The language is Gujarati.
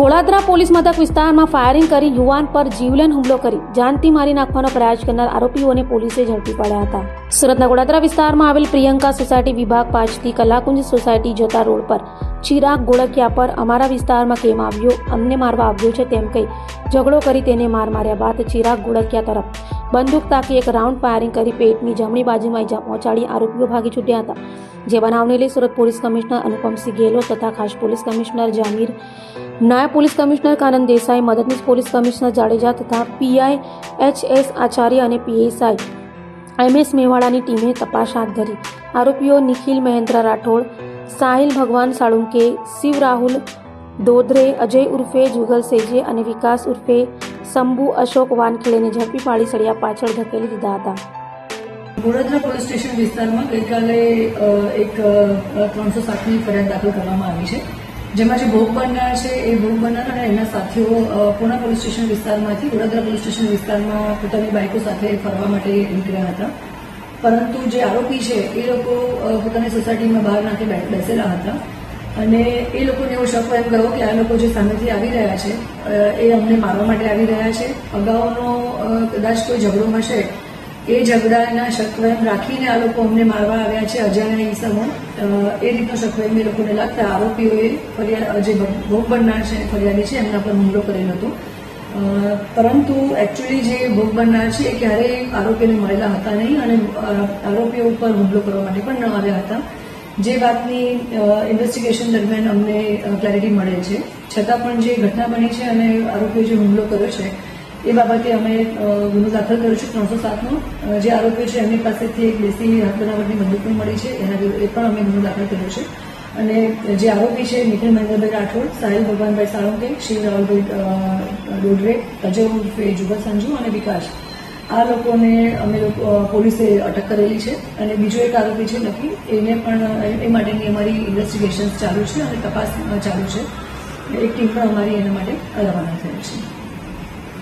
ગોળાદરા પોલીસ મથક વિસ્તારમાં ફાયરિંગ કરી યુવાન પર જીવલેણ હુમલો કરી. જાનથી મારી નાખવાનો પ્રયાસ કરનાર આરોપીઓને પોલીસે ઝડપી પાડ્યા હતા. સુરતના ગોળાદરા વિસ્તારમાં આવેલ પ્રિયંકા સોસાયટી વિભાગ પાછથી કલાકુંજ સોસાયટી જતા રોડ પર ચિરાગ ગોળકિયા પર અમારા વિસ્તારમાં કેમ આવ્યો, અમને મારવા આવ્યો છે તેમ કહી ઝઘડો કરી તેને માર માર્યા બાદ ચિરાગ ગોળકિયા તરફ બંદૂક તાકી એક રાઉન્ડ ફાયરિંગ કરી પેટની જમણી બાજુમાં ઈજા પહોંચાડી આરોપીઓ ભાગી છૂટ્યા હતા. જે બનાવને લઈ સુરત પોલીસ કમિશનર અનુપમસિંહ ગેહલોત તથા ખાસ પોલીસ કમિશનર જામીર, નાયબ પોલીસ કમિશનર કાનંદ દેસાઈ, મદદનીશ પોલીસ કમિશનર જાડેજા તથા પીઆઈ એચ એસ આચાર્ય અને પીએસઆઈ એમ એસ મેવાડાની ટીમે તપાસ હાથ ધરી. આરોપીઓ નિખિલ મહેન્દ્ર રાઠોડ, સાહિલ ભગવાન સાળુંકે, શિવ રાહુલ દોધરે અજય ઉર્ફે, જુગલ સેજે અને વિકાસ ઉર્ફે શંભુ, અશોક વાનખેડેને ઝડપી પાડી સળિયા પાછળ ધકેલી દીધા હતા. વડોદરા પોલીસ સ્ટેશન વિસ્તારમાં ગઈકાલે એક ત્રણસો સાતની ફરિયાદ દાખલ કરવામાં આવી છે. જેમાં જે ભોગ બનનાર છે એ ભોગ બનનાર અને એના સાથીઓ પૂના પોલીસ સ્ટેશન વિસ્તારમાંથી વડોદરા પોલીસ સ્ટેશન વિસ્તારમાં પોતાની બાઇકો સાથે ફરવા માટે નીકળ્યા હતા. પરંતુ જે આરોપી છે એ લોકો પોતાની સોસાયટીમાં બહાર નાખી બેસેલા હતા. અને એ લોકોને એવો શક એમ ગયો કે આ લોકો જે સામેથી આવી રહ્યા છે એ અમને મારવા માટે આવી રહ્યા છે. અગાઉનો કદાચ કોઈ ઝઘડો હશે એ ઝઘડાના શકવેમ રાખીને આ લોકો અમને મારવા આવ્યા છે અજાણ્યા ઈસમો એ રીતનો શકવેમ એ લોકોને લાગતા આરોપીઓએ ફરિયાદ જે ભોગ બનનાર છે, ફરિયાદી છે, એમના પર હુમલો કરેલો હતો. પરંતુ એકચ્યુઅલી જે ભોગ બનનાર છે, એ ક્યારેય આરોપીને મળેલા હતા નહીં અને આરોપીઓ ઉપર હુમલો કરવા માટે પણ ન આવ્યા હતા. જે વાતની ઇન્વેસ્ટિગેશન દરમિયાન અમને ક્લેરિટી મળે છે. છતાં પણ જે ઘટના બની છે અને આરોપીએ જે હુમલો કર્યો છે, એ બાબતે અમે ગુનો દાખલ કર્યો છે ત્રણસો સાતનો. જે આરોપીઓ છે, એમની પાસેથી એક દેશી હાથ બનાવટની બંદૂક પણ મળી છે. એના એ પણ અમે ગુનો દાખલ કર્યો છે. અને જે આરોપી છે, નિખિલ મહેન્દ્રભાઈ રાઠોડ, સાહિલ ભગવાનભાઈ સાળુંકે શિવ રાહુલભાઈ ડોડરે અજય ઉર્ફે જુગલ સંજુ અને વિકાસ. આ લોકોને અમે લોકો પોલીસે અટક કરેલી છે અને બીજો એક આરોપી છે નક્કી, એને પણ એ માટેની અમારી ઇન્વેસ્ટિગેશન ચાલુ છે અને તપાસ ચાલુ છે. એક ટીમ પણ અમારી એના માટે રવાના થયેલ છે.